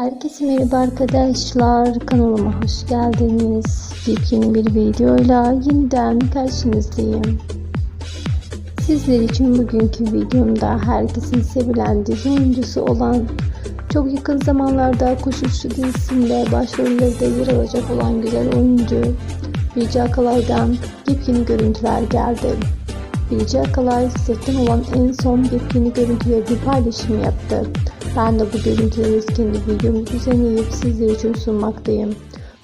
Herkese merhaba arkadaşlar. Kanalıma hoş geldiniz. Yepyeni bir videoyla yeniden karşınızdayım. Sizler için bugünkü videomda herkesin sevilen dizi oyuncusu olan çok yakın zamanlarda Koşuşçu dizisinde başrollerde yer alacak olan güzel oyuncu Bilge Akalay'dan yepyeni görüntüler geldi. Bilge Akalay setten olan en son yepyeni görüntüleri paylaşım yaptı. Ben de bu görüntüleri kendi videomu düzenleyip sizler için sunmaktayım.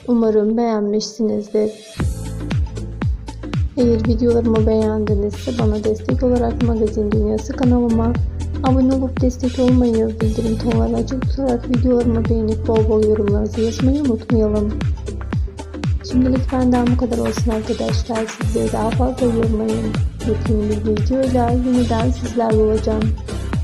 Umarım beğenmişsinizdir. Eğer videolarımı beğendinizse bana destek olarak Magazin Dünyası kanalıma abone olup destek olmayı, bildirim tonlarını açık videolarımı beğenip bol bol yorumlarınızı yazmayı unutmayalım. Şimdilik benden bu kadar olsun arkadaşlar. Sizleri daha fazla yormayın. Yepyeni bir videoyla yeniden sizlerle olacağım.